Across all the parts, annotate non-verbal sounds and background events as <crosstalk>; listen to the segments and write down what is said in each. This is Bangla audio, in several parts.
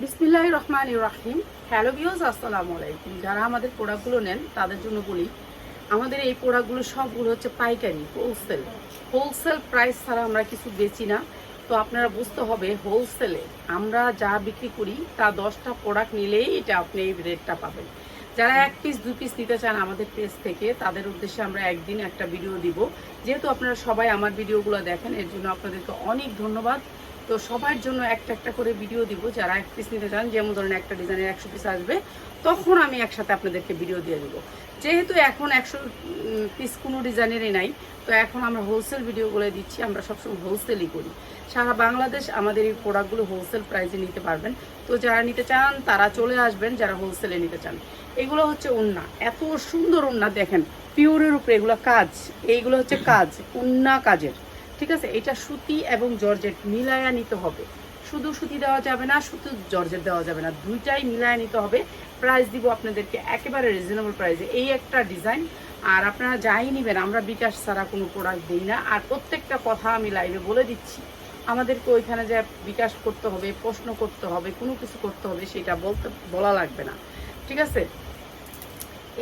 বিসমিল্লাহ রহমান রাহিম। হ্যালো ভিউজ আসসালামু আলাইকুম। যারা আমাদের প্রোডাক্টগুলো নেন, তাদের জন্য বলি, আমাদের এই প্রোডাক্টগুলো সবগুলো হচ্ছে পাইকারি হোলসেল হোলসেল প্রাইস ছাড়া আমরা কিছু বেচি না। তো আপনারা বুঝতে হবে হোলসেলে আমরা যা বিক্রি করি, তা দশটা প্রোডাক্ট নিলেই এটা আপনি এই রেটটা পাবেন। যারা এক পিস দু পিস নিতে চান আমাদের পেজ থেকে, তাদের উদ্দেশ্যে আমরা একদিন একটা ভিডিও দিব। যেহেতু আপনারা সবাই আমার ভিডিওগুলো দেখেন, এর জন্য আপনাদেরকে অনেক ধন্যবাদ। তো সবার জন্য একটা একটা করে ভিডিও দিব, যারা এক পিস নিতে চান, যেমন ধরেন একটা ডিজাইনের একশো পিস আসবে, তখন আমি একসাথে আপনাদেরকে ভিডিও দিয়ে দেবো। যেহেতু এখন একশো পিস কোনো ডিজাইনেরই নাই, তো এখন আমরা হোলসেল ভিডিওগুলো দিচ্ছি, আমরা সবসময় হোলসেলই করি। সারা বাংলাদেশ আমাদের এই প্রোডাক্টগুলো হোলসেল প্রাইসে নিতে পারবেন। তো যারা নিতে চান, তারা চলে আসবেন, যারা হোলসেলে নিতে চান। এগুলো হচ্ছে উন্না। এত সুন্দর উন্না, দেখেন পিওরের উপরে এগুলো কাজ, এইগুলো হচ্ছে কাজ, উন্না কাজের। ঠিক আছে? এটা সুতি এবং জর্জেট মিলায়া নিতে হবে। শুধু সুতি দেওয়া যাবে না, শুধু জর্জেট দেওয়া যাবে না। দুইটাই মিলায় নিতে হবে। প্রাইস দিব আপনাদেরকে একেবারে রিজনেবল প্রাইসে এই একটা ডিজাইন আর আপনারা যাই নেবেন, আমরা বিকাশ ছাড়া কোনো প্রোডাক্ট দিই না। আর প্রত্যেকটা কথা আমি লাইভে বলে দিচ্ছি। আমাদেরকে ওইখানে যে বিকাশ করতে হবে, প্রশ্ন করতে হবে, কোনো কিছু করতে হবে, সেটা বলতে, বলা লাগবে না। ঠিক আছে?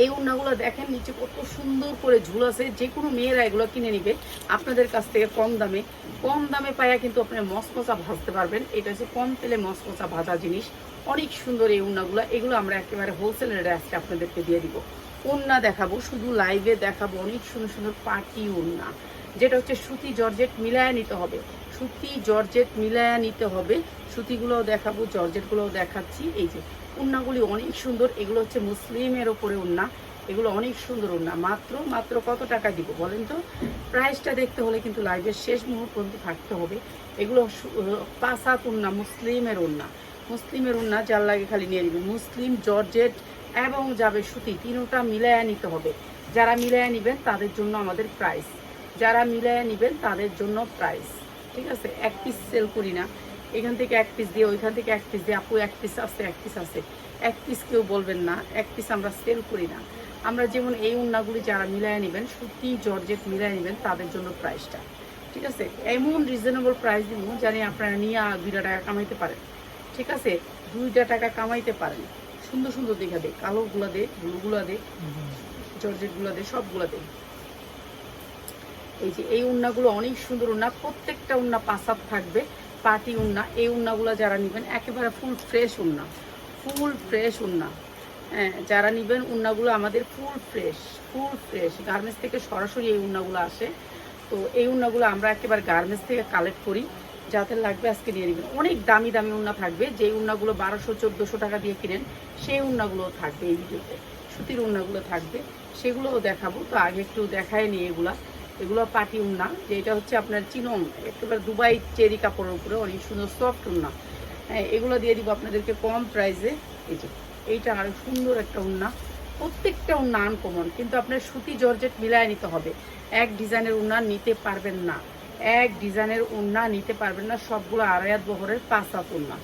এই উন্নাগুলো দেখেন, নিচে কত সুন্দর করে ঝুল আছে, যে কোনো মেয়েরা এগুলো কিনে নিবে। আপনাদের কাছ থেকে কম দামে কম দামে পায়া কিন্তু আপনি মসমসা ভাজতে পারবেন। এটা হচ্ছে কম তেলে মসমসা ভাজা জিনিস। অনেক সুন্দর এই উন্নাগুলো। এগুলো আমরা একেবারে হোলসেল রেটে আজকে আপনাদেরকে দিয়ে দিব। উন্না দেখাবো, শুধু লাইভে দেখাবো। অনেক সুন্দর সুন্দর পার্টি উন্না। যেটা হচ্ছে সুতি জর্জেট মিলায়া নিতে হবে। সুতি জর্জেট মিলায়া নিতে হবে। সুতিগুলোও দেখাবো, জর্জেটগুলোও দেখাচ্ছি। এই যে উন্নাগুলি অনেক সুন্দর। এগুলো হচ্ছে মুসলিমের ওপরে উন্না। এগুলো অনেক সুন্দর উন্না। মাত্র মাত্র কত টাকা দিব বলেন তো? প্রাইসটা দেখতে হলে কিন্তু লাইভের শেষ মুহূর্ত পর্যন্ত থাকতে হবে। এগুলো হাত উন্না মুসলিমের উন্না। মুসলিমের উন্না যার লাগে খালি নিয়ে নেবে। মুসলিম, জর্জেট এবং যাবে সুতি তিনোটা মিলায়া নিতে হবে। যারা মিলায়া নেবেন তাদের জন্য আমাদের প্রাইস। যারা মিলায়া নেবেন তাদের জন্য প্রাইস ঠিক আছে? এক পিস সেল করি না। এখান থেকে এক পিস দিয়ে ওইখান থেকে এক পিস দিয়ে আপু এক পিস আছে এক পিস আছে। এক পিস কেউ বলবেন না এক পিস আমরা সেল করি না। আমরা যেমন এই উন্নাগুলি যারা মিলায় নেবেন সুতি জর্জেট মিলায় নেবেন তাদের জন্য প্রাইসটা ঠিক আছে? এমন রিজনেবল প্রাইস দিব জানি আপনারা নিয়ে দুইটা টাকা কামাইতে পারেন। ঠিক আছে? দুইটা টাকা কামাইতে পারেন। সুন্দর সুন্দর দেখা দে কালোগুলো দে ব্লুগুলো দে জর্জেটগুলো দে সবগুলো দে। এই যে এই উন্নাগুলো অনেক সুন্দর উন্না, প্রত্যেকটা উন্না পাসাপ থাকবে, পাটি উন্না। এই উন্নাগুলো যারা নেবেন, একেবারে ফুল ফ্রেশ উন্না, ফুল ফ্রেশ উন্না। হ্যাঁ যারা নেবেন উন্নাগুলো আমাদের full fresh full fresh. Garments থেকে সরাসরি এই উন্নাগুলো আসে। তো এই উন্নাগুলো আমরা একেবারে গার্মেন্টস থেকে কালেক্ট করি, যাদের লাগবে আজকে নিয়ে নেবেন। অনেক দামি দামি উন্না থাকবে যে উন্নাগুলো বারোশো, চোদ্দোশো টাকা দিয়ে কিনেন, সেই উন্নাগুলো থাকবে এই ভিডিওতে। সুতির উন্নাগুলো থাকবে, সেগুলোও দেখাবো। তো আগে একটু দেখায় নিই এগুলা। এগুলো পাটি উন্না যে এটা হচ্ছে আপনার চিনম একেবারে দুবাই চেরি কাপড়ের উপরে, অনেক সুন্দর সফট উন্না। হ্যাঁ এগুলো দিয়ে দিব আপনাদেরকে কম প্রাইসে এই যে, এইটা আরও সুন্দর একটা উন্না। প্রত্যেকটা উন্না আনকমন কিন্তু আপনার সুতি জর্জেট মিলায় নিতে হবে। এক ডিজাইনের উন্না নিতে পারবেন না। এক ডিজাইনের উন্না নিতে পারবেন না, সবগুলো আড়াইয়াত বহরের পাঁচ হাত উন্না।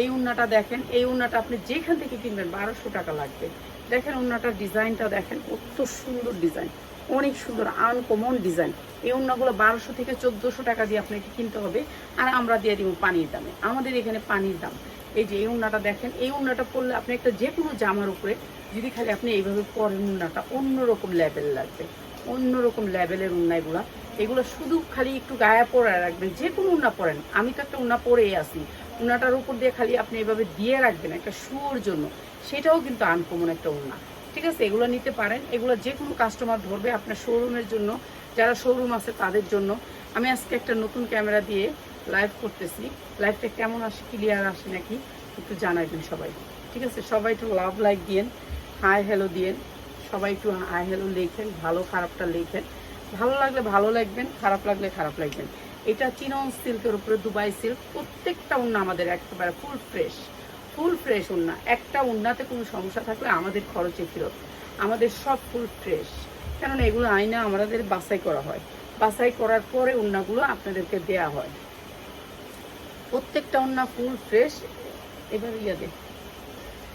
এই উন্নাটা দেখেন, এই উন্নাটা আপনি যেখান থেকে কিনবেন, বারোশো টাকা লাগবে। দেখেন উন্নাটার ডিজাইনটা দেখেন, কত সুন্দর ডিজাইন। অনেক সুন্দর আনকমন ডিজাইন। এই উন্নাগুলো বারোশো থেকে চোদ্দোশো টাকা দিয়ে আপনাকে কিনতে হবে, আর আমরা দিয়ে দিব পানির দামে। আমাদের এখানে পানির দাম। এই যে এই উন্নাটা দেখেন, এই উন্নাটা পরলে আপনি একটা যে কোনো জামার উপরে, যদি খালি আপনি এইভাবে পরেন উন্নাটা, অন্যরকম লেভেল লাগবে। অন্যরকম লেভেলের উন্না এগুলা। এগুলো শুধু খালি একটু গায়ে পরে রাখবেন যে কোনো উন্না পরেন। আমি তো একটা উন্না পরেই আসি উন্নাটার উপর দিয়ে খালি আপনি এভাবে দিয়ে রাখবেন একটা শুয়োর জন্য। সেটাও কিন্তু আনকমন একটা উন্না। ঠিক আছে, এগুলো নিতে পারেন। এগুলো যে কোনো কাস্টমার ধরবে আপনার শোরুমের জন্য, যারা শোরুম আছে তাদের জন্য। আমি আজকে একটা নতুন ক্যামেরা দিয়ে লাইভ করতেছি। লাইভটা কেমন আসে ক্লিয়ার আসে নাকি একটু জানাবেন সবাই। ঠিক আছে, সবাই একটু লাভ লাইক দিয়েন হাই হ্যালো দিয়েন। সবাই একটু হাই হ্যালো লেখেন, ভালো খারাপটা লেখেন। ভালো লাগলে ভালো লাগবেন খারাপ লাগলে খারাপ লাগবেন এটা চিনন সিল্কের উপরে দুবাই সিল্ক প্রত্যেকটা অন্য আমাদের একেবারে ফুল ফ্রেশ ফুল ফ্রেশ উন্না একটা উন্নাতে কোনো সমস্যা থাকলে আমাদের খরচে ফেরত। আমাদের সব ফুল ফ্রেশ। কেননা এগুলো আইনা আমাদের বাছাই করা হয়। বাছাই করার পরে উন্নাগুলো আপনাদেরকে দেয়া হয়। প্রত্যেকটা উন্না ফুল ফ্রেশ। এবার ইয়া দে।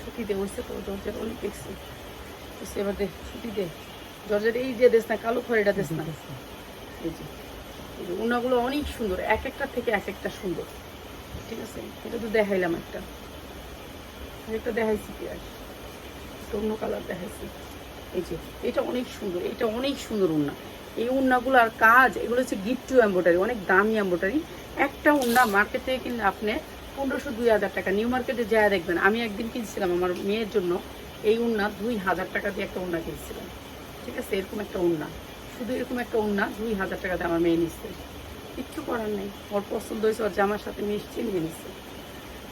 ছুটি দে বসে তো দরজার অনেক দেখছি। এবার দে, ছুটি দে। দরজার এই যে দেশ না, কালো খড়িটা দেশ না। এই উন্নাগুলো অনেক সুন্দর। এক একটা থেকে এক একটা সুন্দর। ঠিক আছে? এটা তো দেখাইলাম একটা। একটা দেখাইছি কি আর? একটা অন্য কালার দেখাইছি। এই যে, এটা অনেক সুন্দর, এটা অনেক সুন্দর উন্না। এই উন্নাগুলোর কাজ, এগুলো হচ্ছে গিফট এম্বোটারি অনেক দামি এম্বোটারি একটা উন্না মার্কেট কিনলে আপনি পনেরোশো দুই হাজার টাকা নিউ মার্কেটে যায় দেখবেন। আমি একদিন কিনছিলাম আমার মেয়ের জন্য, এই উন্না দুই হাজার টাকা দিয়ে একটা উন্না কিনছিলাম। ঠিক আছে, এরকম একটা উন্না। শুধু এরকম একটা উন্না, দুই হাজার টাকা দিয়ে আমার মেয়ে নিচ্ছে। কিচ্ছু করার নেই। ওর পছন্দ হয়েছে, ওর জামার সাথে মিশছে নিয়ে নিচ্ছে।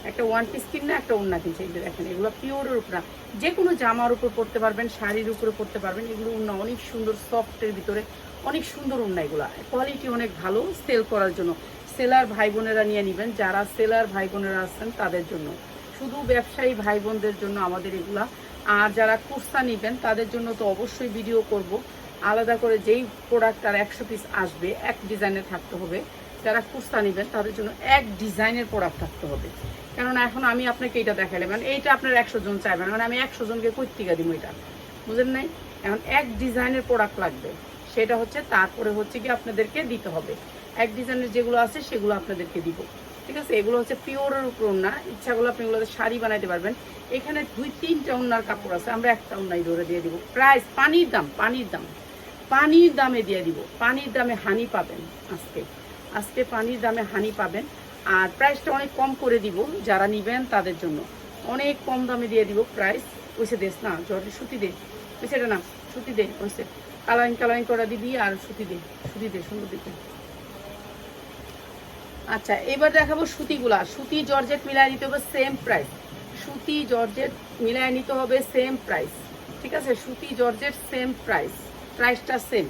একটা ওয়ান পিস কিনে, একটা ওড়না কিনছে। যে দেখেন, এগুলো পিওরের উপর যে কোনো জামার উপর পরতে পারবেন, শাড়ির উপরে পরতে পারবেন, এগুলো ওড়না অনেক সুন্দর সফটের ভিতরে অনেক সুন্দর ওড়না এগুলো। কোয়ালিটি অনেক ভালো সেল করার জন্য। সেলার ভাই বোনেরা নিয়ে নেবেন। যারা সেলার ভাই বোনেরা আছেন, তাদের জন্য। শুধু ব্যবসায়ী ভাই বোনদের জন্য আমাদের এগুলা। আর যারা কুর্তা নেবেন, তাদের জন্য তো অবশ্যই ভিডিও করব। আলাদা করে যেই প্রোডাক্ট আর একশো পিস আসবে, এক ডিজাইনে থাকতে হবে। যারা কুর্তা নেবেন, তাদের জন্য এক ডিজাইনের প্রোডাক্ট থাকতে হবে। কেননা এখন আমি আপনাকে এটা দেখালাম মানে এইটা আপনার একশো জন চাইবেন মানে আমি একশো জনকে কই টিকা দিব এটা বুঝলেন নাই? এখন এক ডিজাইনের প্রোডাক্ট লাগবে। সেটা হচ্ছে, তারপরে হচ্ছে কি আপনাদেরকে দিতে হবে। এক ডিজাইনের যেগুলো আছে, সেগুলো আপনাদেরকে দিব। ঠিক আছে? এগুলো হচ্ছে পিওরের উপর ওনা ইচ্ছাগুলো আপনি এগুলোতে শাড়ি বানাইতে পারবেন। এখানে দুই, তিনটা ওনার কাপড় আছে। আমরা একটা ওনাই ধরে দিয়ে দিব। প্রাইস, পানির দাম পানির দাম। পানির দামে দিয়ে দিব। পানির দামে হানি পাবেন আজকে। আজকে পানির দামে হানি পাবেন। আর প্রাইসটা অনেক কম করে দিব, যারা নিবেন তাদের জন্য। অনেক কম দামে দিয়ে দিব প্রাইস ওইসে দেশ না জর্জি সুতি দে ওইসে না, সুতি দে ওইসে কালারিং কালারিং করা দিবি আর সুতি দে সুতি দে সুন্দর দিতে আচ্ছা এবার দেখাবো সুতিগুলা। সুতি, জর্জেট মিলায় নিতে হবে সেম প্রাইস সুতি, জর্জেট মিলায় নিতে হবে সেম প্রাইস ঠিক আছে? সুতি, জর্জেট সেম প্রাইস প্রাইসটা সেম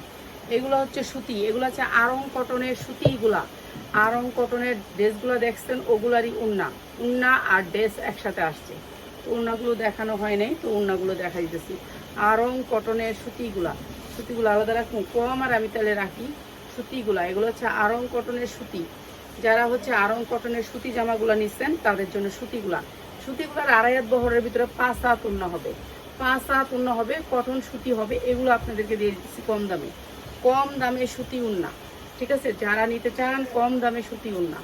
এগুলো হচ্ছে সুতি, এগুলো হচ্ছে আরং কটনের সুতিগুলা। আরং কটনের ড্রেসগুলো দেখছেন, ওগুলারই উন্না। উন্না আর ড্রেস একসাথে আসছে। তো উন্নাগুলো দেখানো হয় নাই, তো উন্নাগুলো দেখা দিতেছি। আরং কটনের সুতিগুলা, সুতিগুলো আলাদা রাখুন, কম আর আমি তাহলে রাখি সুতিগুলা। এগুলো হচ্ছে আরং কটনের সুতি। যারা হচ্ছে আরং কটনের সুতি জামাগুলো নিচ্ছেন, তাদের জন্য সুতিগুলা। সুতিগুলার আড়াই হাত বহরের ভিতরে পাঁচ হাত উন্ন হবে। পাঁচ হাত উন্ন হবে, কটন সুতি হবে, এগুলো আপনাদেরকে দিয়ে দিচ্ছি কম দামে। কম দামে সুতি উন্না, ঠিক আছে? যারা নিতে চান, কম দামে সুতি উন্না।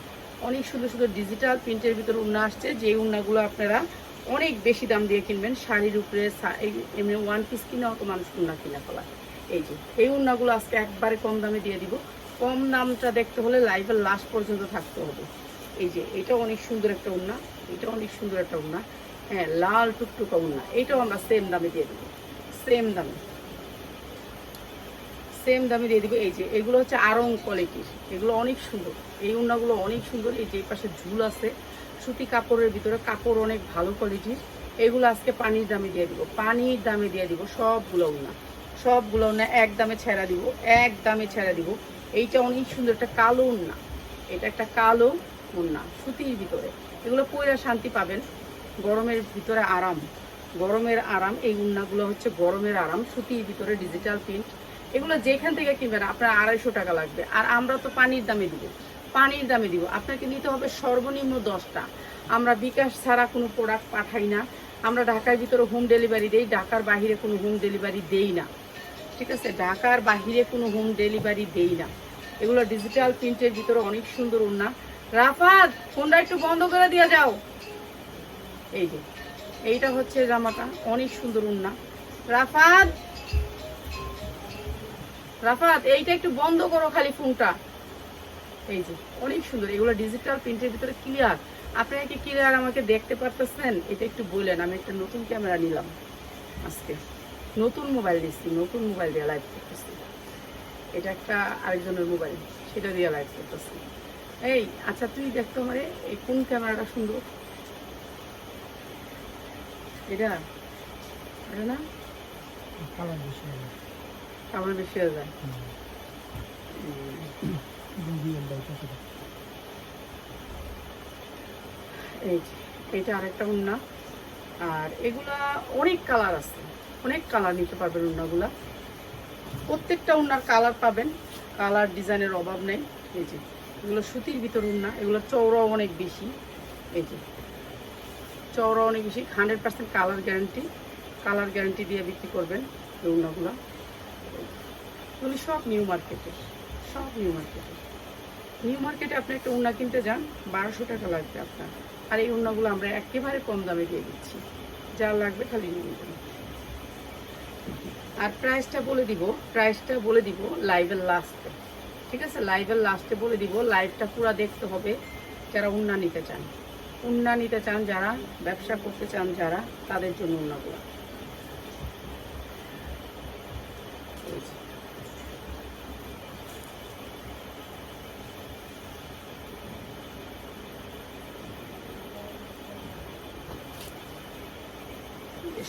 অনেক সুন্দর সুন্দর ডিজিটাল প্রিন্টের ভিতরে উন্না আসছে, যে উন্নাগুলো আপনারা অনেক বেশি দাম দিয়ে কিনবেন। শাড়ির উপরে এমনি ওয়ান পিস কিনে অত মানুষ উন্না কিনা ফেলা এই যে, এই উন্নাগুলো আজকে একবারে কম দামে দিয়ে দিব। কম দামটা দেখতে হলে লাইভের লাস্ট পর্যন্ত থাকতে হবে। এই যে, এটা অনেক সুন্দর একটা উন্না, এটা অনেক সুন্দর একটা উন্না। হ্যাঁ লাল টুকটুকা উন্না, এটাও আমরা সেম দামে দিয়ে দেবো। সেম দামে। সেম দামে দিয়ে দিব। এই যে, এগুলো হচ্ছে আরং কোয়ালিটির এগুলো অনেক সুন্দর। এই উন্নাগুলো অনেক সুন্দর। এই যে পাশে ঝুল আছে। সুতি কাপড়ের ভিতরে কাপড় অনেক ভালো কোয়ালিটির এগুলো আজকে পানির দামে দিয়ে দিব। পানির দামে দিয়ে দিব সবগুলো উন্না। সবগুলো উন্না এক দামে ছেড়া দিব। এক দামে ছেড়া দিব। এইটা অনেক সুন্দর একটা কালো উন্না। এটা একটা কালো উন্না সুতির ভিতরে। এগুলো পয়লা শান্তি পাবেন। গরমের ভিতরে আরাম। গরমের আরাম। এই উন্নাগুলো হচ্ছে গরমের আরাম। সুতির ভিতরে ডিজিটাল প্রিন্ট এগুলো যেখান থেকে কিনবেন, আপনার আড়াইশো টাকা লাগবে। আর আমরা তো পানির দামে দিব। পানির দামে দিব। আপনাকে নিতে হবে সর্বনিম্ন দশটা। আমরা বিকাশ ছাড়া কোনো প্রোডাক্ট পাঠাই না। আমরা ঢাকার ভিতরে হোম ডেলিভারি দেই, ঢাকার বাহিরে কোনো হোম ডেলিভারি দেই না। ঠিক আছে? ঢাকার বাহিরে কোনো হোম ডেলিভারি দেই না। এগুলো ডিজিটাল প্রিন্টের ভিতরে অনেক সুন্দর উন্না রাফাত ফোনটা একটু বন্ধ করে দিয়ে যাও। এই যে, এইটা হচ্ছে জামাটা। অনেক সুন্দর উন্না রাফাত রাফাত, এইটা একটু বন্ধ করো খালি ফোনটা। এই যে, অনেক সুন্দর। এগুলো ডিজিটাল প্রিন্টের ভিতরে ক্লিয়ার আপনারা কি ক্লিয়ার আমাকে দেখতে পারতেছেন? এটা একটু বললেন, আমি একটা নতুন ক্যামেরা নিলাম আজকে। নতুন মোবাইল নিচ্ছি নতুন মোবাইল দিয়ে লাইভ করতেছি। এটা একটা আরেকজনের মোবাইল সেটা দিয়ে লাইভ করতেছি। এই আচ্ছা তুই দেখতো আমারে, এই কোন ক্যামেরাটা সুন্দর? এটা এটা না? আমার বেশি হয়ে যায়। এই এটা আরেকটা উন্না। আর এগুলা অনেক কালার আছে। অনেক কালার নিতে পারবেন উন্নাগুলা। প্রত্যেকটা উন্নার কালার পাবেন। কালার ডিজাইনের অভাব নেই। এই যে, এগুলো সুতির ভিতর উন্না। এগুলো চওড়াও অনেক বেশি। এই যে চওড়া অনেক বেশি। Hundred percent colour guarantee colour guarantee দিয়ে বিক্রি করবেন এই উন্নাগুলো। এগুলি সব নিউ মার্কেটের সব নিউ মার্কেটের নিউ মার্কেটে আপনি একটা উন্না কিনতে যান, বারোশো টাকা লাগবে আপনার। আর এই উন্নাগুলো আমরা একেবারে কম দামে দিয়ে দিচ্ছি। যা লাগবে খালি নিয়ে আর প্রাইসটা বলে দিব প্রাইসটা বলে দিব লাইভের লাস্টে ঠিক আছে? লাইভের লাস্টে বলে দিব লাইভটা পুরো দেখতে হবে যারা উন্না নিতে চান। উন্না নিতে চান যারা, ব্যবসা করতে চান যারা, তাদের জন্য উন্নাগুলো।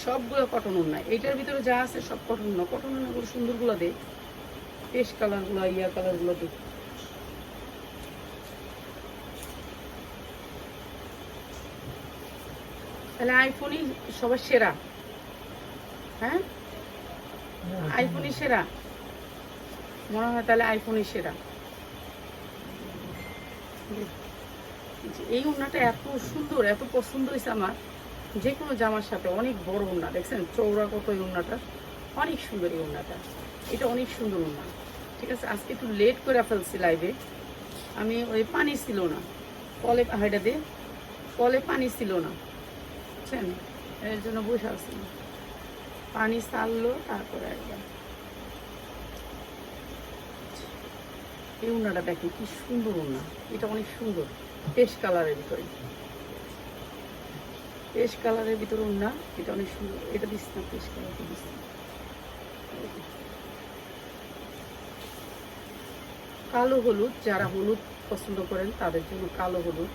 সবগুলো কটন উন্না এটার ভিতরে যা আছে সব কটন উন্না কটন উন্নাগুলো সুন্দরগুলো দে। পেশ কালারগুলো ইয়া কালারগুলো দে। তাহলে আইফোনই সবার সেরা। হ্যাঁ? আইফোনই সেরা। মনে হয় তাহলে আইফোনই সেরা। এই উন্নাটা এত সুন্দর, এত পছন্দ হয়েছে আমার। যে কোনো জামার সাথে অনেক বড় উন্না দেখছেন? চৌড়া কত এই উন্নাটা অনেক সুন্দর এই উন্নাটা এটা অনেক সুন্দর উন্না ঠিক আছে? আজকে একটু লেট করে ফেলছি লাইভে আমি ওই পানি ছিল না। কলে হাইটা দিয়ে কলে পানি ছিল না। বুঝছেন? এর জন্য বসে আছি। পানি সারলো তারপরে একবার। এই উন্নাটা দেখেন, কি সুন্দর উন্না এটা অনেক সুন্দর। পেস্ট কালারের ভিতরে। পেস্ট কালারের ভিতরে উন্না, এটা অনেক সুন্দর। এটা দিস না পেস্ট কালারটা দিস কালো হলুদ, যারা হলুদ পছন্দ করেন, তাদের জন্য কালো হলুদ।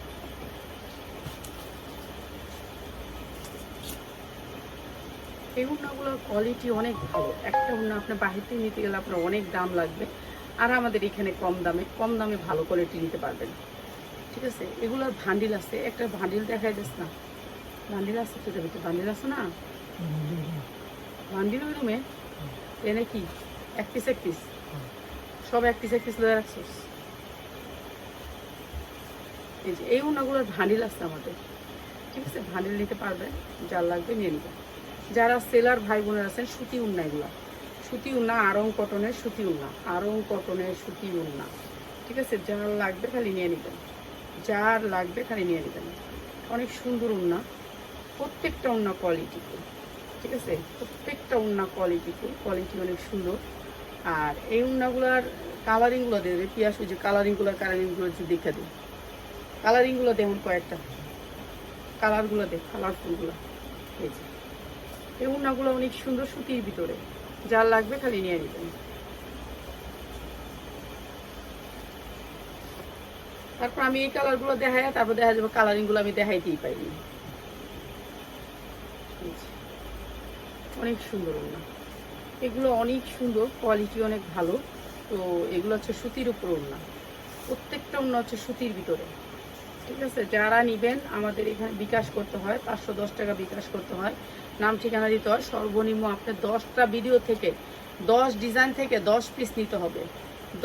এই উন্নাগুলোর কোয়ালিটি অনেক ভালো। একটা উন্না আপনার বাহির থেকে নিতে গেলে আপনার অনেক দাম লাগবে। আর আমাদের এখানে কম দামে কম দামে ভালো কোয়ালিটি নিতে পারবেন। ঠিক আছে? এগুলোর ভান্ডিল আছে। একটা ভান্ডিল দেখা যাচ্ছে না। ভান্ডিল আছে তো ভিতরে ভান্ডিল আছে না? ভান্ডিল ওই রুমে? এনে কি? এক পিস এক পিস সব এক পিস এক পিস লয়ে রাখছিস? এই যে এই উন্নাগুলোর ভান্ডিল আছে আমাদের। ঠিক আছে? ভান্ডিল নিতে পারবেন যার লাগবে নিয়ে নেবেন যারা সেলার ভাই বোনের আছেন সুতি উন্না এগুলা। সুতি উন্না আরং কটনের সুতি উন্না। আরং কটনের সুতি উন্না। ঠিক আছে? যার লাগবে খালি নিয়ে নেবেন। যার লাগবে খালি নিয়ে নেবেন। অনেক সুন্দর উন্না। প্রত্যেকটা উন্না কোয়ালিটি ঠিক আছে? প্রত্যেকটা উন্না কোয়ালিটি কোয়ালিটি অনেক সুন্দর। আর এই উন্নাগুলার কালারিংগুলো দিয়ে দেবে পিয়াস যে কালারিংগুলোর কালারিংগুলো যদি দেখে দিই। কালারিংগুলো দেখুন কয়েকটা। কালারগুলো দেখ কালারফুলগুলো এই যে। এই উন্নাগুলো অনেক সুন্দর সুতির ভিতরে। যার লাগবে খালি নিয়ে নেবেন। তারপর আমি এই কালারগুলো দেখাই তারপর দেখা যাবে কালারিংগুলো আমি দেখাইতেই পাইনি এই যে, অনেক সুন্দর ওড়না এগুলো অনেক সুন্দর কোয়ালিটি অনেক ভালো। তো এগুলো হচ্ছে সুতির উপর ওড়না। প্রত্যেকটা ওড়না হচ্ছে সুতির ভিতরে। ঠিক আছে? যারা নেবেন, আমাদের এখানে বিকাশ করতে হয়, পাঁচশো দশ টাকা বিকাশ করতে হয়। নাম ঠিকানা দিতে হয়, সর্বনিম্ন আপনার দশটা ভিডিও থেকে, দশ ডিজাইন থেকে দশ পিস নিতে হবে।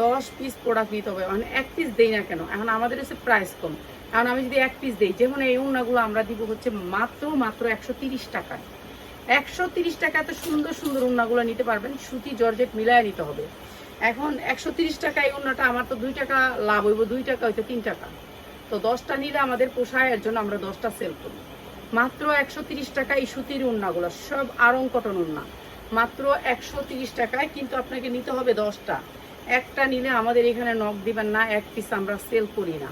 দশ পিস প্রোডাক্ট নিতে হবে। মানে এক পিস দেই না কেন? এখন আমাদের হচ্ছে প্রাইস কম। এখন আমি যদি এক পিস দিই, যেমন এই উন্নাগুলো আমরা দিব হচ্ছে মাত্র মাত্র একশো তিরিশ টাকায়। একশো তিরিশ টাকা এত সুন্দর সুন্দর উন্নাগুলো নিতে পারবেন, সুতি, জর্জেট মিলায় নিতে হবে। এখন একশো তিরিশ টাকা এই উন্নাটা, আমার তো দুই টাকা লাভ হইব, দুই টাকা হইতো তিন টাকা। তো দশটা নিলে আমাদের পোষায়, এর জন্য আমরা দশটা সেল করি। মাত্র একশো তিরিশ টাকা এই সুতির উন্নাগুলো, সব আরং কটন উন্না। মাত্র একশো তিরিশ টাকায় কিন্তু আপনাকে নিতে হবে দশটা। একটা নিলে আমাদের এখানে নখ দিবেন না, এক পিস আমরা সেল করি না।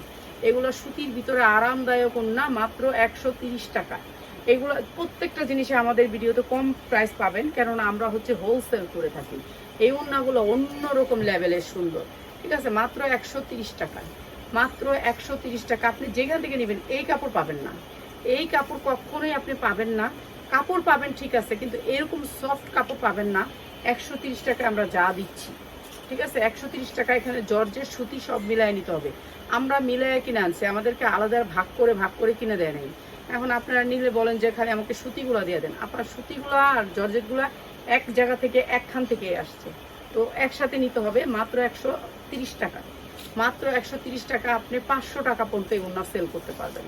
এগুলো সুতির ভিতরে আরামদায়ক উন্না, মাত্র একশো তিরিশ টাকা এগুলো প্রত্যেকটা জিনিসে আমাদের ভিডিওতে কম প্রাইস পাবেন, কেননা আমরা হচ্ছে হোলসেল করে থাকি। এই উন্নাগুলো অন্যরকম লেভেলের সুন্দর। ঠিক আছে? মাত্র একশো তিরিশ টাকায় মাত্র একশো তিরিশ টাকা। আপনি যেখান থেকে নেবেন, এই কাপড় পাবেন না। এই কাপড় কখনোই আপনি পাবেন না। কাপড় পাবেন ঠিক আছে, কিন্তু এরকম সফট কাপড় পাবেন না। একশো তিরিশ টাকা আমরা যা দিচ্ছি। ঠিক আছে? একশো তিরিশ টাকা এখানে জর্জের সুতি সব মিলায় নিতে হবে। আমরা মিলায় কিনে আনছি। আমাদেরকে আলাদা ভাগ করে ভাগ করে কিনে দেয় নাই। এখন আপনারা নিলে বলেন যে খালি আমাকে সুতিগুলো দিয়ে দেন। আপনার সুতিগুলো আর জর্জেটগুলো এক জায়গা থেকে একখান থেকে আসছে। তো একসাথে নিতে হবে মাত্র একশো টাকা। মাত্র একশো টাকা আপনি পাঁচশো টাকা পর্যন্ত এই উন্না সেল করতে পারবেন।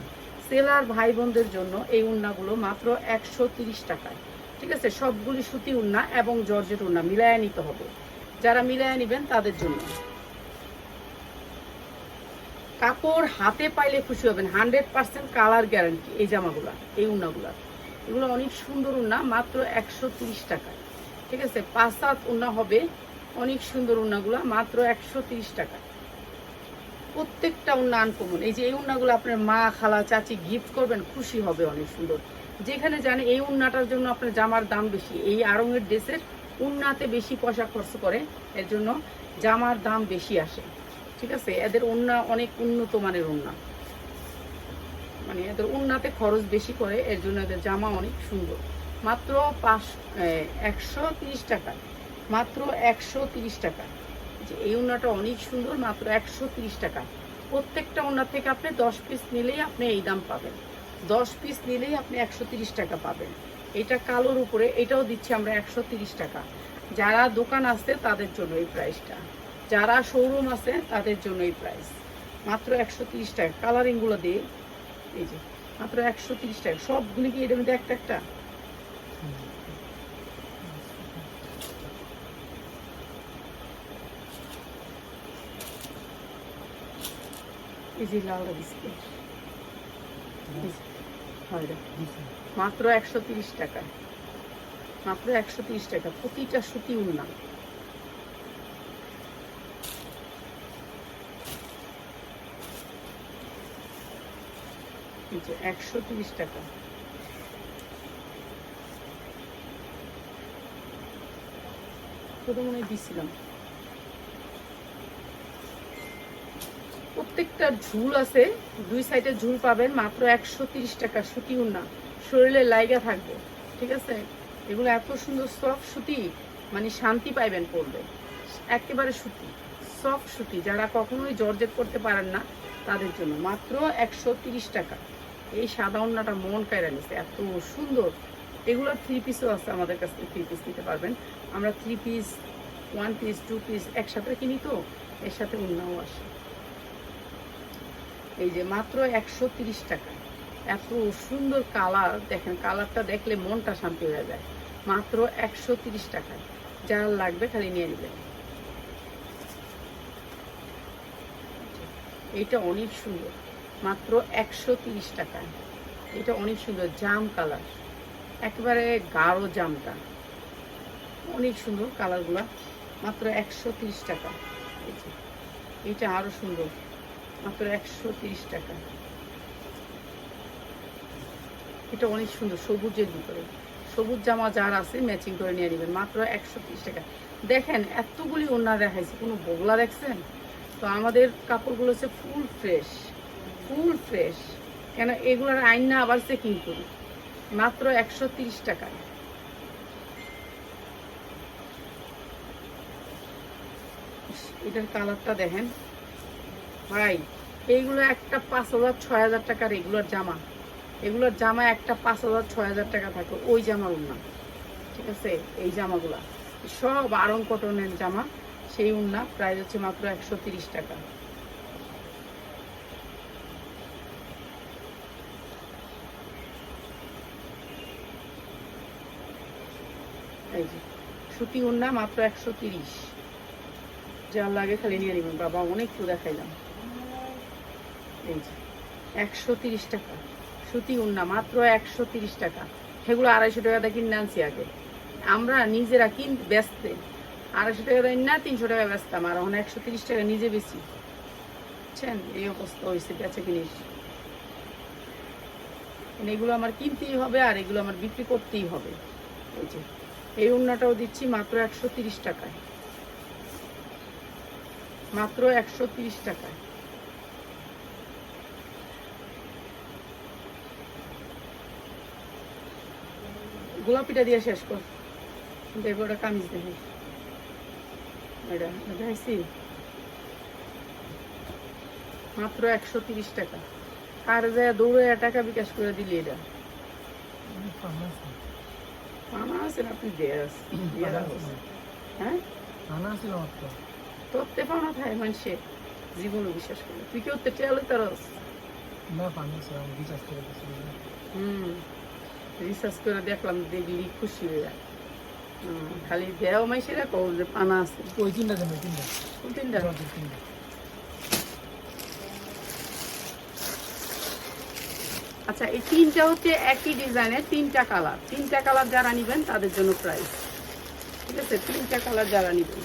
সেলার ভাই বোনদের জন্য এই উন্নাগুলো মাত্র একশো টাকায় ঠিক আছে? সবগুলি সুতি উন্না এবং জর্জেট উন্না মিলায় নিতে হবে। যারা মিলায় নেবেন তাদের জন্য। কাপড় হাতে পাইলে খুশি হবেন। হান্ড্রেড পার্সেন্ট কালার গ্যারান্টি এই জামাগুলা, এই উন্নাগুলা। এগুলো অনেক সুন্দর উন্না, মাত্র একশো তিরিশ টাকা ঠিক আছে? পাঁচ সাত উন্না হবে অনেক সুন্দর উন্নাগুলা, মাত্র একশো তিরিশ টাকা প্রত্যেকটা উন্না আনকমন এই যে এই উন্নাগুলো আপনার মা, খালা, চাচি গিফট করবেন, খুশি হবে অনেক সুন্দর। যেখানে জানে এই উন্নাটার জন্য আপনার জামার দাম বেশি। এই আরঙের ড্রেসের উন্নাতে বেশি পয়সা খরচ করে, এর জন্য জামার দাম বেশি আসে। ঠিক আছে? এদের উন্না অনেক উন্নত মানের উন্না মানে এদের উন্নাতে খরচ বেশি করে এর জন্য এদের জামা অনেক সুন্দর। মাত্র পাঁচ একশো তিরিশ টাকা। মাত্র একশো তিরিশ টাকা। যে এই উন্নাটা অনেক সুন্দর, মাত্র একশো তিরিশ টাকা। প্রত্যেকটা উন্না থেকে আপনি দশ পিস নিলেই আপনি এই দাম পাবেন। দশ পিস নিলেই আপনি একশো তিরিশ টাকা পাবেন। এটা কালোর উপরে, এটাও দিচ্ছি আমরা একশো তিরিশ টাকা। যারা দোকান আছে তাদের জন্য এই প্রাইসটা যারা শোরুম আছে, তাদের জন্য এই প্রাইস মাত্র একশো তিরিশ টাকা। কালারিংগুলো দিয়ে এই যে, মাত্র একশো তিরিশ টাকা। সবগুলি কি এটার মধ্যে একটা একটা। মাত্র একশো তিরিশ টাকা। মাত্র একশো তিরিশ টাকা। প্রতিটা সুতি উন্না এই একশো তিরিশ টাকা। প্রথমে দিছিলাম। প্রত্যেকটা ঝুল আছে, দুই সাইডে ঝুল পাবেন, মাত্র একশো তিরিশ টাকা, সুতি উন্না শরীরে লাইগা থাকবে, ঠিক আছে? এগুলো এত সুন্দর সফট সুতি মানে শান্তি পাইবেন পরলে। একেবারে সুতি সফট সুতি। যারা কখনোই জর্জেট করতে পারেন না, তাদের জন্য। মাত্র একশো টাকা। এই সাদা উন্নাটা মন কায়রা নিছে, এত সুন্দর। এগুলো থ্রি পিসও আছে আমাদের কাছ থেকে থ্রি পিস নিতে পারবেন। আমরা three piece one piece two piece একসাথে কিনি তো, এর সাথে উন্নাও আসে। এই যে মাত্র একশো টাকা। এত সুন্দর কালার, দেখেন কালারটা দেখলে মনটা শান্তি হয়ে যায়। মাত্র একশো তিরিশ টাকা। যার লাগবে খালি নিয়ে নেবেন। এইটা অনেক সুন্দর। মাত্র একশো তিরিশ টাকা। এটা অনেক সুন্দর জাম কালার। একেবারে গাঢ় জামটা। অনেক সুন্দর কালারগুলা। মাত্র একশো তিরিশ টাকা। এটা যে, এইটা আরও সুন্দর। মাত্র একশো তিরিশ টাকা। এটা অনেক সুন্দর সবুজের ভিতরে। সবুজ জামা যার আছে ম্যাচিং করে নিয়ে নেবেন। মাত্র একশো তিরিশ টাকা। দেখেন এতগুলি ওনা দেখাইছে। কোনো বগলা দেখছেন? তো আমাদের কাপড়গুলো হচ্ছে ফুল ফ্রেশ ফুল ফ্রেশ। কেন এগুলোর আইন না আবার চেকিং করি। মাত্র একশো তিরিশ টাকায়। এটার কালারটা দেখেন। ভাই, এইগুলো একটা পাঁচ হাজার, ছয় হাজার টাকার এগুলোর জামা। এগুলোর জামা একটা পাঁচ হাজার, ছয় হাজার টাকা থাকে। ওই জামার উন্না। ঠিক আছে? এই জামাগুলা। সব আরং কটনের জামা। সেই উন্না। প্রাইস হচ্ছে মাত্র একশো তিরিশ টাকা। এই যে সুতি উন্না মাত্র একশো তিরিশ। যার লাগে খালি নিয়ে নেবেন। বাবা, অনেক তো দেখাইলাম। এই যে, একশো তিরিশ টাকা। সুতি উন্না মাত্র একশো তিরিশ টাকা। সেগুলো আড়াইশো টাকা দিয়ে কিনে আনছি আগে। আমরা নিজেরা কিন বেচতে আড়াইশো টাকা দেয় না, তিনশো টাকা বেচতাম আর এখন একশো তিরিশ টাকা নিজে বেশি। বুঝছেন? এই অবস্থা হয়েছে, বেচে জিনিস এগুলো আমার কিনতেই হবে আর এগুলো আমার বিক্রি করতেই হবে। এই যে এই উন্নাটাও দিচ্ছি মাত্র একশো তিরিশ টাকায়। মাত্র একশো তিরিশ টাকায়। গোলাপিটা দিয়ে শেষ কর। দেখো ওটা কামিজ দেখি। এটা দেখাইছি মাত্র একশো তিরিশ টাকা। আর যা দৌড়ে টাকা বিকাশ করে দিলি এটা। পানা আছে না আপনি আছে। <clears throat> হ্যাঁ? তোরতে পাওনা থাকে মানুষে জীবনে বিশ্বাস করে। তুই কেউ তো টেয়ালে তার না পানি আমি রিচার্জ করে হুম রিসার্চ করে দেখলাম দেখলি খুশি হয়ে যায় খালি দেও মাইসেরা কও যে পানা আছে। ওই তিনটা ওই তিনটা। তিনটা। তিনটা। আচ্ছা এই তিনটা হচ্ছে একই ডিজাইনের তিনটা কালার। তিনটা কালার যারা নেবেন, তাদের জন্য প্রাইস ঠিক আছে? তিনটা কালার যারা নেবেন।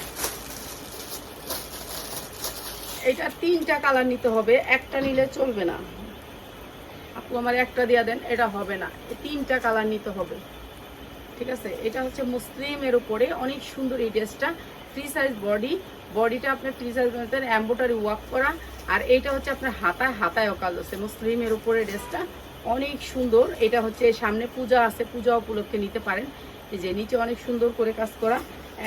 এটা তিনটা কালার নিতে হবে, একটা নিলে চলবে না। আপু আমার একটা দিয়ে দেন, এটা হবে না। তিনটা কালার নিতে হবে। ঠিক আছে? এটা হচ্ছে মুসলিমের উপরে অনেক সুন্দর এই ড্রেসটা। Free size body. বডিটা আপনার ফ্রি সাইজ এম্বোটারি ওয়ার্ক করা। আর এইটা হচ্ছে আপনার হাতায় হাতায় আছে মুসলিমের উপরে ড্রেসটা। অনেক সুন্দর। এটা হচ্ছে সামনে পূজা আছে, পূজা উপলক্ষে নিতে পারেন। এই যে নিচে অনেক সুন্দর করে কাজ করা।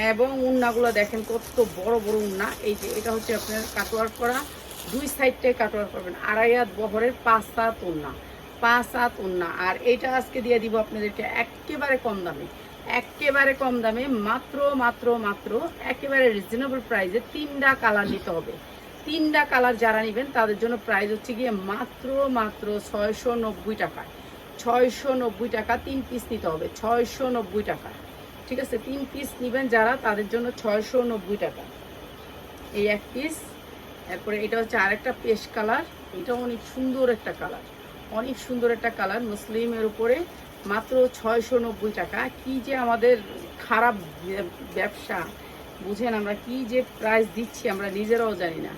এবং উন্নাগুলো দেখেন কত বড় বড় উন্না। এই যে এটা হচ্ছে আপনার কাটওয়ার্ক করা। দুই সাইডটাই কাটওয়ার্ক করবেন। আড়াই হাত বহরের পাঁচ সাত উন্না। পাঁচ সাত উন্না। আর এটা আজকে দিয়ে দিব আপনাদেরকে একেবারে কম দামে। একেবারে কম দামে, মাত্র মাত্র মাত্র একেবারে রিজনেবল প্রাইসে তিনটা কালার নিতে হবে। তিনটা কালার যারা নেবেন, তাদের জন্য প্রাইস হচ্ছে গিয়ে মাত্র মাত্র ছয়শো নব্বই টাকা। ছয়শো নব্বই টাকা তিন পিস নিতে হবে ছয়শো নব্বই টাকা। ঠিক আছে? তিন পিস নেবেন যারা, তাদের জন্য ছয়শো নব্বই টাকা। এই এক পিস তারপরে এটা হচ্ছে আরেকটা পেস্ট কালার। এটা অনেক সুন্দর একটা কালার। অনেক সুন্দর একটা কালার মুসলিমের উপরে মাত্র ছয়শো নব্বই টাকা। কি যে আমাদের খারাপ ব্যবসা, বুঝেন আমরা কি যে প্রাইস দিচ্ছি আমরা নিজেরাও জানি না।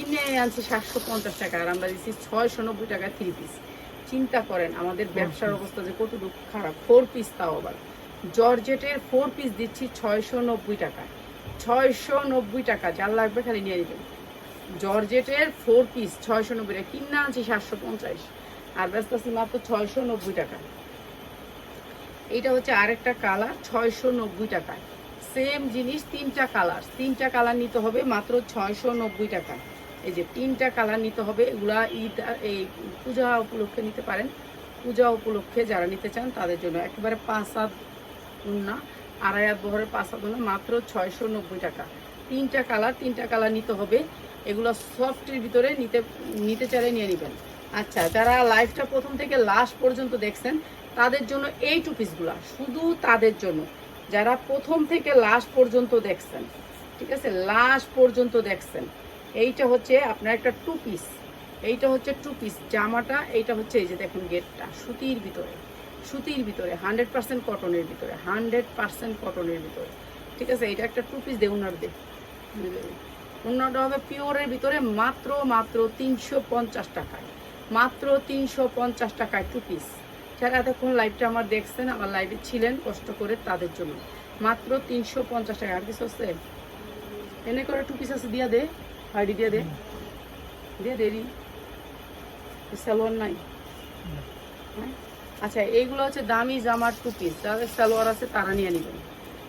কিনে আনছি সাতশো পঞ্চাশ টাকা, আর আমরা দিচ্ছি ছয়শো নব্বই টাকা থ্রি পিস চিন্তা করেন, আমাদের ব্যবসার অবস্থা যে কতটুকু খারাপ। ফোর পিস তাও আবার। জর্জেটের ফোর পিস দিচ্ছি ছয়শো নব্বই টাকা। ছয়শো নব্বই টাকা, যার লাগবে খালি নিয়ে নেবেন। জর্জেটের ফোর পিস ছয়শো নব্বই টাকা, কিনা আনছি সাতশো পঞ্চাশ। আর ব্যস্ত আছি মাত্র ছয়শো নব্বই টাকা। এইটা হচ্ছে আরেকটা কালার ছয়শো নব্বই টাকায় সেম জিনিস, তিনটা কালার তিনটা কালার নিতে হবে মাত্র ছয়শো নব্বই টাকা। এই যে তিনটা কালার নিতে হবে, এগুলা ঈদ এই পূজা উপলক্ষে নিতে পারেন। পূজা উপলক্ষে যারা নিতে চান, তাদের জন্য একেবারে পাঁচ সাত উন্না আড়াই হাত বহরের পাঁচ সাত উন্না মাত্র ছয়শো নব্বই টাকা। তিনটা কালার তিনটা কালার নিতে হবে। এগুলো সফটের ভিতরে নিতে নিতে চাইলে নিয়ে নেবেন। আচ্ছা যারা লাইফটা প্রথম থেকে লাস্ট পর্যন্ত দেখছেন, তাদের জন্য এই টু পিসগুলা শুধু তাদের জন্য। যারা প্রথম থেকে লাস্ট পর্যন্ত দেখছেন, ঠিক আছে? লাস্ট পর্যন্ত দেখছেন। এইটা হচ্ছে আপনার একটা টু পিস এইটা হচ্ছে টু পিস জামাটা, এইটা হচ্ছে এই যে দেখুন গেটটা, সুতির ভিতরে। সুতির ভিতরে হান্ড্রেড পার্সেন্ট কটনের ভিতরে হান্ড্রেড পার্সেন্ট কটনের ভিতরে। ঠিক আছে এটা একটা টু পিস দে উনার দে অন্যটা হবে পিওরের ভিতরে মাত্র মাত্র তিনশো পঞ্চাশ টাকায়। মাত্র তিনশো পঞ্চাশ টাকায় টু পিস যারা এতক্ষণ লাইভটা আমার দেখছেন আমার লাইভে ছিলেন, কষ্ট করে তাদের জন্য। মাত্র তিনশো পঞ্চাশ টাকা আর কিছু আছে? এনে করে টু পিস আছে দিয়া দে। আইডি দিয়ে দে দিয়ে দেরি সালোয়ার নাই হ্যাঁ? আচ্ছা এইগুলো হচ্ছে দামি জামার টু পিস যাদের সালোয়ার আছে তারা নিয়ে নেবেন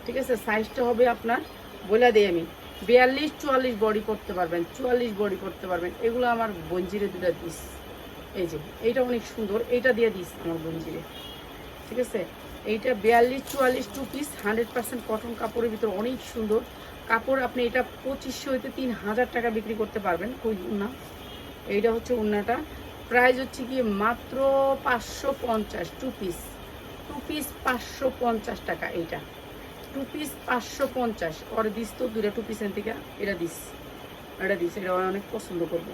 ঠিক আছে সাইজটা হবে আপনার বলে দিই আমি বিয়াল্লিশ চুয়াল্লিশ বডি করতে পারবেন চুয়াল্লিশ বডি করতে পারবেন এগুলো আমার বঞ্জিরে দুটা দিস এই যে এইটা অনেক সুন্দর এইটা দিয়ে দিস আমার বঞ্জিরে ঠিক আছে এইটা বিয়াল্লিশ চুয়াল্লিশ two piece hundred percent cotton কাপড়ের ভিতরে অনেক সুন্দর কাপড় আপনি এটা পঁচিশশো হইতে তিন হাজার টাকা বিক্রি করতে পারবেন কই না। এইটা হচ্ছে উন্নাটা প্রাইস হচ্ছে কি মাত্র পাঁচশো পঞ্চাশ টু পিস টু পিস পাঁচশো পঞ্চাশ টাকা এইটা। টু পিস পাঁচশো পঞ্চাশ। ওর দিস তো দুটা টু পিসের থেকে। এটা দিস। এটা দিস। এটা অনেক পছন্দ করবে।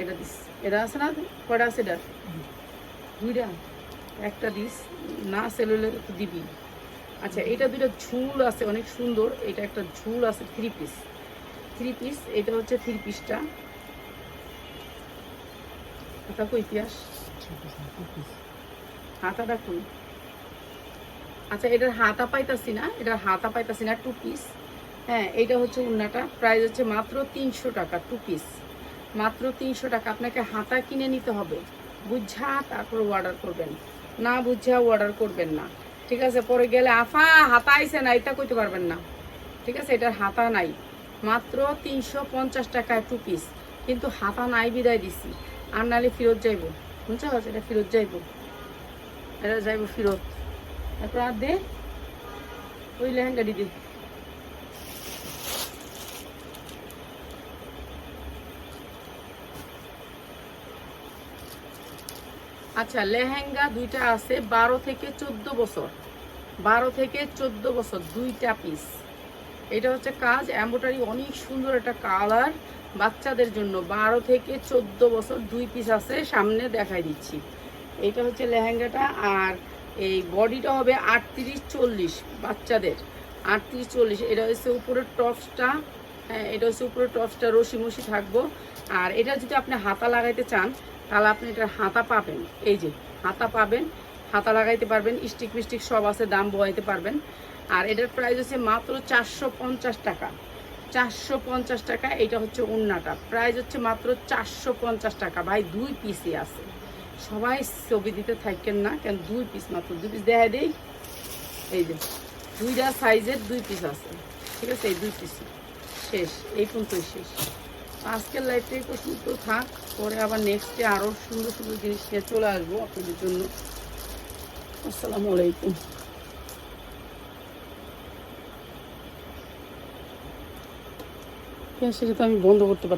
এটা দিস। এটা আছে না? কয়টা আছে এটা দুইটা। একটা দিস। না সেলুলে তো দিবি। আচ্ছা এটা দুইটা ঝুল আছে, অনেক সুন্দর। এটা একটা ঝুল আছে থ্রি পিস থ্রি পিস এটা হচ্ছে থ্রি পিসটা হাতা পিস হাতাটা কই আচ্ছা এটার হাতা পাইতাছি না, এটার হাতা পাইতাছি না টু পিস হ্যাঁ এইটা হচ্ছে উন্নাটা। প্রাইস হচ্ছে মাত্র তিনশো টাকা টু পিস মাত্র তিনশো টাকা, আপনাকে হাতা কিনে নিতে হবে। বুঝা তারপর অর্ডার করবেন। না বুঝা অর্ডার করবেন না। ঠিক আছে, পরে গেলে আফা, হাতা আইসে না এটা কইতে পারবেন না। ঠিক আছে, এটার হাতা নাই। মাত্র তিনশো পঞ্চাশ টাকায় টু পিস কিন্তু হাতা নাই, বিদায় দিছি। আর নালে ফেরত যাইব। বুঝছ? এটা ফিরত যাইব। এটা যাইব ফিরত। তারপর আর দে, ওই লেহেঙ্গাটি দে। আচ্ছা লেহেঙ্গা দুইটা আছে, বারো থেকে চোদ্দ বছর। বারো থেকে চোদ্দ বছর, দুইটা পিস এটা হচ্ছে কাজ এম্বোটারি অনেক সুন্দর একটা কালার বাচ্চাদের জন্য বারো থেকে চোদ্দ বছর দুই পিস আছে, সামনে দেখাই দিচ্ছি। এটা হচ্ছে লেহেঙ্গাটা, আর এই বডিটা হবে আটত্রিশ চল্লিশ বাচ্চাদের। আটত্রিশ চল্লিশ, এটা হচ্ছে উপরের টপসটা। হ্যাঁ এটা হচ্ছে উপরের টপসটা রশি মশি থাকব। আর এটা যদি আপনি হাতা লাগাইতে চান তাহলে আপনি এটা হাতা পাবেন। এই যে, হাতা পাবেন, হাতা লাগাইতে পারবেন স্টিক মিস্টিক সব আছে, দাম বয়াইতে পারবেন। আর এটার প্রাইস হচ্ছে মাত্র চারশো পঞ্চাশ টাকা। চারশো পঞ্চাশ টাকা, এটা হচ্ছে উন্নাটা। প্রাইস হচ্ছে মাত্র চারশো পঞ্চাশ টাকা। ভাই, দুই পিসই আছে। সবাই ছবি দিতে থাকেন না, কেন দুই পিস মাত্র? দুই পিস দেখা দেই। এই যে, দুইটা সাইজের দুই পিস আছে। ঠিক আছে? এই দুই পিস শেষ, এই পর্যন্তই শেষ। আজকের লাইফটাই পর্যন্ত থাক, পরে আবার নেক্সটে আরও সুন্দর সুন্দর জিনিস নিয়ে চলে আসব আপনাদের জন্য। আসসালামু আলাইকুম। সেটা তো আমি বন্ধ করতে পারছি